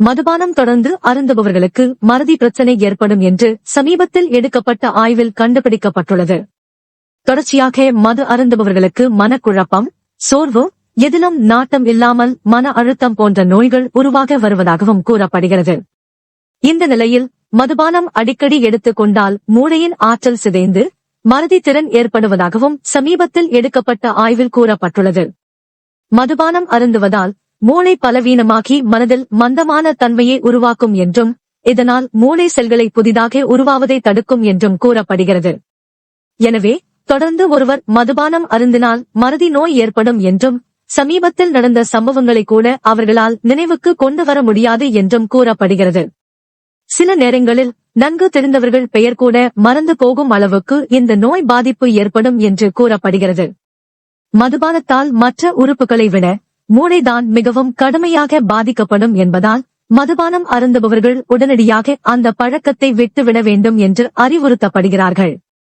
மதுபானம் தொடர்ந்து அருந்துபவர்களுக்கு மறதி பிரச்சனை ஏற்படும் என்று சமீபத்தில் எடுக்கப்பட்ட ஆய்வில் கண்டுபிடிக்கப்பட்டுள்ளது. தொடர்ச்சியாக மது அருந்துபவர்களுக்கு மனக்குழப்பம் சோர்வு எதிலும் நாட்டம் இல்லாமல் மன அழுத்தம் போன்ற நோய்கள் உருவாக வருவதாகவும் கூறப்படுகிறது. இந்த நிலையில் மதுபானம் அடிக்கடி எடுத்துக் கொண்டால் மூளையின் ஆற்றல் சிதைந்து மறதி திறன் ஏற்படுவதாகவும் சமீபத்தில் எடுக்கப்பட்ட ஆய்வில் கூறப்பட்டுள்ளது. மதுபானம் அருந்துவதால் மூளை பலவீனமாகி மனதில் மந்தமான தன்மையை உருவாக்கும் என்றும் இதனால் மூளை செல்களை புதிதாக உருவாவதை தடுக்கும் என்றும் கூறப்படுகிறது. எனவே தொடர்ந்து ஒருவர் மதுபானம் அருந்தினால் மறதி நோய் ஏற்படும் என்றும் சமீபத்தில் நடந்த சம்பவங்களை கூட அவர்களால் நினைவுக்கு கொண்டு வர முடியாது என்றும் கூறப்படுகிறது. சில நேரங்களில் நன்கு தெரிந்தவர்கள் பெயர் கூட மறந்து போகும் அளவுக்கு இந்த நோய் பாதிப்பு ஏற்படும் என்று கூறப்படுகிறது. மதுபானத்தால் மற்ற உறுப்புகளை விட மூளைதான் மிகவும் கடுமையாக பாதிக்கப்படும் என்பதால் மதுபானம் அருந்துபவர்கள் உடனடியாக அந்த பழக்கத்தை விட்டுவிட வேண்டும் என்று அறிவுறுத்தப்படுகிறார்கள்.